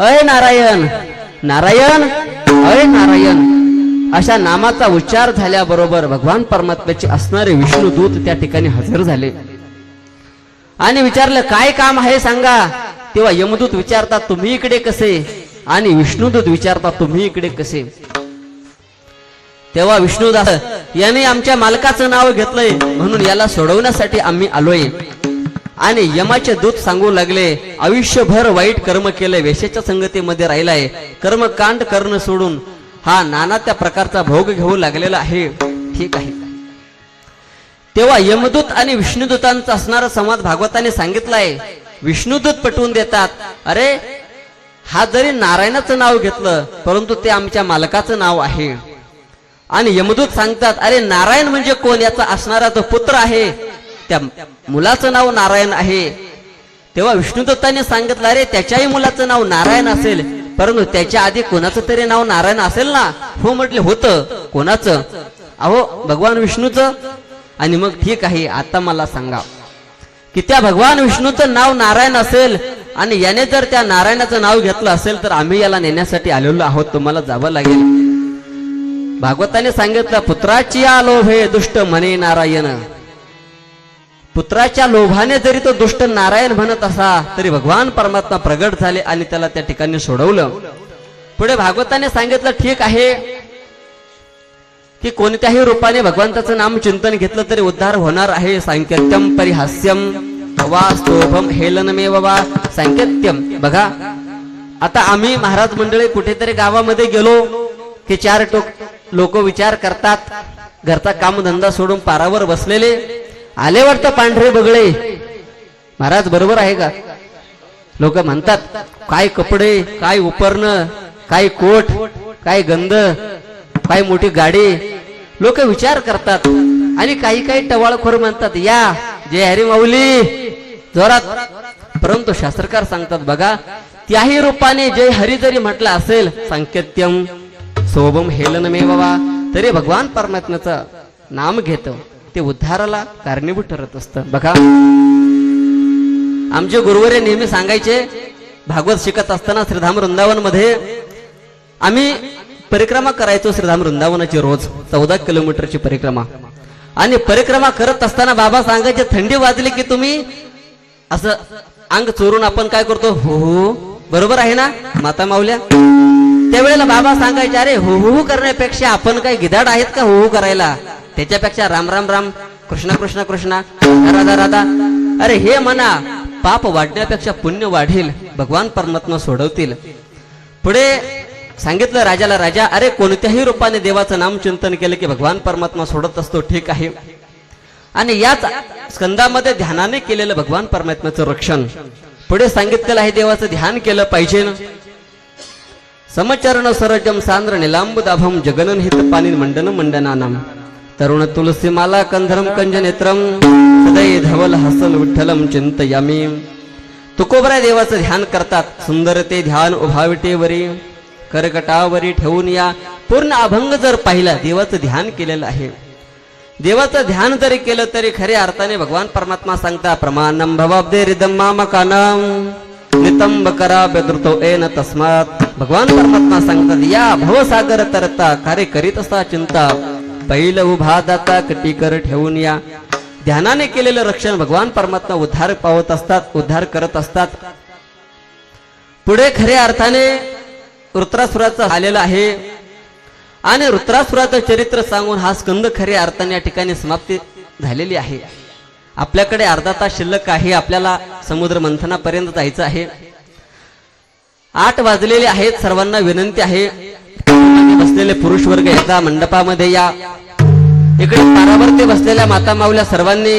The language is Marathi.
अय नारायण. नारायण? अय नारायण. अशा नामाचा उच्चार झाल्याबरोबर भगवान परमात्म्याचे असणारे विष्णुदूत त्या ठिकाणी हजर झाले. आणि विचारलं काय काम आहे सांगा? तेव्हा यमदूत विचारतात तुम्ही इकडे कसे? आणि विष्णुदूत विचारतात तुम्ही इकडे कसे? तेव्हा विष्णुदास याने आमच्या मालकाचं नाव घेतलंय म्हणून याला सोडवण्यासाठी आम्ही आलोय. आणि यमाचे दूत सांगू लागले आयुष्यभर वाईट कर्म केले वेशेच्या संगतीमध्ये राहिलाय. कर्मकांड करणं सोडून हा नाना त्या प्रकारचा भोग घेऊ लागलेला आहे. ठीक आहे. तेव्हा यमदूत आणि विष्णुदूतांचा असणारा संवाद भागवताने सांगितलाय. विष्णुदूत पटवून देतात अरे हा जरी नारायणाचं नाव घेतलं परंतु ते आमच्या मालकाचं नाव आहे. आणि यमदूत सांगतात अरे नारायण म्हणजे कोण? याचा असणारा तो पुत्र आहे. त्या मुलाचं नाव नारायण आहे. तेव्हा विष्णुदत्ताने सांगितलं अरे त्याच्याही मुलाचं नाव नारायण असेल परंतु त्याच्या आधी कोणाचं तरी नाव नारायण असेल ना? हो म्हटले होतं. कोणाचं? अहो भगवान विष्णूचं. आणि मग ठीक आहे आता मला सांगा की त्या भगवान विष्णूचं नाव नारायण असेल आणि याने जर त्या नारायणाचं नाव घेतलं असेल तर आम्ही याला नेण्यासाठी आलेलो आहोत तुम्हाला जावं लागेल. भागवताने सांगितलं पुत्राची या हे दुष्ट म्हणे नारायण पुत्राच्या लोभाने जरी तो दुष्ट नारायण म्हणत असा तरी भगवान परमात्मा प्रगट झाले आणि त्याला त्या ठिकाणी सोडवलं. पुढे भागवताने सांगितलं ठीक आहे. की कोणत्याही रूपाने भगवंताचं नाम चिंतन घेतलं तरी उद्धार होणार आहे. सांकेत्यम परिहास्यम वा स्तोभम हेलनमेव वा. सांकेत्यम बघा. आता आम्ही महाराज मंडळी कुठेतरी गावामध्ये गेलो की चार टोक लोक विचार करतात. घरचा कामधंदा सोडून पारावर बसलेले. आले वाटतं पांढरे बगळे. महाराज बरोबर आहे का? लोक म्हणतात काय कपडे काय उपरणं काय कोट काय गंध काय मोठी गाडी. लोक विचार करतात आणि काही काही टवाळखोर म्हणतात या जय हरी माऊली. जोरात परंतु शास्त्रकार सांगतात बघा त्याही रूपाने जय हरी जरी म्हटलं असेल सांकेत्यम सोबम हेलन मे बाबा तरी भगवान परमात्म्याचं नाम घेतो. ते उद्धाराला कारणीभूत ठरत असतं. बघा. आमचे गुरुवरे नेहमी सांगायचे भागवत शिकत असताना श्रीधाम वृंदावनमध्ये आम्ही परिक्रमा करायचो श्रीधाम वृंदावनाची रोज चौदा किलोमीटरची परिक्रमा. आणि परिक्रमा करत असताना बाबा सांगायचे थंडी वाजली की तुम्ही असं अंग चोरून आपण काय करतो? हो हो. बरोबर आहे ना माता माऊल्या? त्यावेळेला बाबा सांगायचे अरे हो हो, हो करण्यापेक्षा आपण काय गिधाड आहेत का हो हो करायला? त्याच्यापेक्षा राम राम राम कृष्णा कृष्णा कृष्णा राधा राधा अरे हे म्हणा पाप वाढण्यापेक्षा पुण्य वाढेल भगवान परमात्मा सोडवतील. पुढे सांगितलं राजाला राजा अरे कोणत्याही रूपाने देवाचं नाम चिंतन केलं की भगवान परमात्मा सोडत असतो ठीक आहे. आणि याच स्कंदामध्ये ध्यानाने केलेलं भगवान परमात्म्याचं रक्षण. पुढे सांगितलेलं आहे देवाचं ध्यान केलं पाहिजे. समचरण सरजम सांद्र निलांब दाभम जगनन हित पाणी मंडन मंडनानाम तरुण तुलसी माला कंधरम कंज नेत्रम सदै धवल हसल विठ्ठलम चिंतयामी. तुकोबरा देवाचं ध्यान करतात सुंदर ते ध्यान उभाविटेवरी करकटावरी ठेवून या. पूर्ण अभंग जर पाहिला देवाचं ध्यान केलेलं आहे. देवाचं ध्यान जरी केलं तरी खऱ्या अर्थाने भगवान परमात्मा सांगता प्रमाणम भवाब्दे रिदम्मा मकानम नितंब करा बेदृतो एन तस्मात. भगवान परमात्मा सांगतात या भवसागर तरता कार्य करीत असता चिंता. बैल उभा दाता कटीकर ठेवून या. ध्यानाने केलेलं रक्षण भगवान परमात्मा उद्धार पावत असतात उद्धार करत असतात. पुढे खऱ्या अर्थाने वृत्रासुराचं आलेलं आहे. आणि वृत्रासुराचं चरित्र सांगून हा स्कंद खऱ्या अर्थाने या ठिकाणी समाप्ती झालेली आहे. आपल्याकडे अर्धा तास शिल्लक आहे आपल्याला समुद्र मंथनापर्यंत जायचं आहे. आठ वाजलेले आहेत सर्वांना विनंती आहे. बसलेले पुरुष वर्ग एकदा मंडपामध्ये या. इकडे पारावरती बसलेल्या माता माऊल्या सर्वांनी